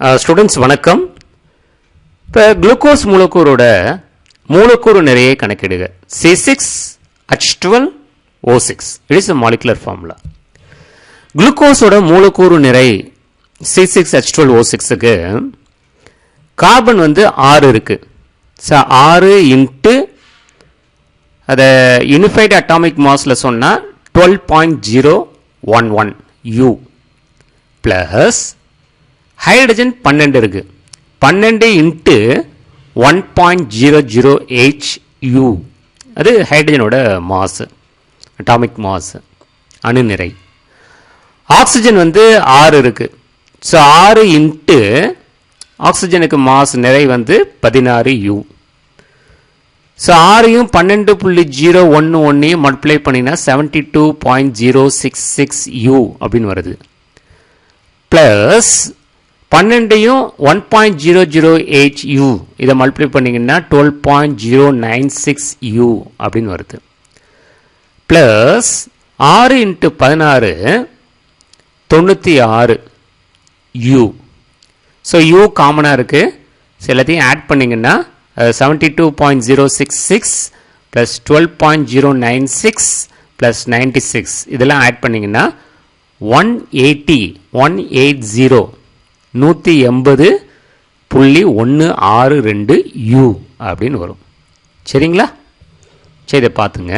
Students வணக்கம். இப்போ glucose மூலக்கூறோட மூலக்கூறு நிறையை கணக்கிடுக. C six H twelve O six it is molecular formula குளுக்கோஸோட மூலக்கூறு நிறை C six H twelve O சிக்ஸுக்கு கார்பன் வந்து ஆறு இருக்குது ஸோ ஆறு இன்ட்டு அதை யூனிஃபைடு அட்டாமிக் மாஸில் சொன்னால் twelve point zero one one U plus hydrogen பன்னெண்டு இருக்கு. பன்னெண்டு into one point zero zero H U அது ஹைட்ரஜனோட மாசு அட்டாமிக் மாசு அணுநிறை. ஆக்சிஜன் வந்து ஆறு இருக்குது ஸோ ஆறு இன்ட்டு ஆக்சிஜனுக்கு மாஸ் நிறை வந்து பதினாறு யூ ஸோ ஆறையும் பன்னெண்டு புள்ளி ஜீரோ ஒன்று ஒன்றையும் மல்டிப்ளை பண்ணினா seventy two point zero six six U அப்படின்னு வருது. Plus பன்னெண்டையும் one point zero zero eight U இதை மல்டிப்ளை பண்ணிங்கன்னா twelve point zero nine six U அப்படின்னு வருது. ப்ளஸ் ஆறு இன்ட்டு பதினாறு தொண்ணூற்றி ஆறு யூ ஸோ யூ காமனாக இருக்குது ஸோ எல்லாத்தையும் ஆட் பண்ணிங்கன்னா seventy two point zero six six plus twelve point zero nine six plus ninety six இதெல்லாம் ஆட் பண்ணிங்கன்னா one eighty one eight zero நூற்றி எண்பது புள்ளி ஒன்று ஆறு ரெண்டு யூ அப்படின்னு வரும். சரிங்களா? சரி இதை பார்த்துங்க.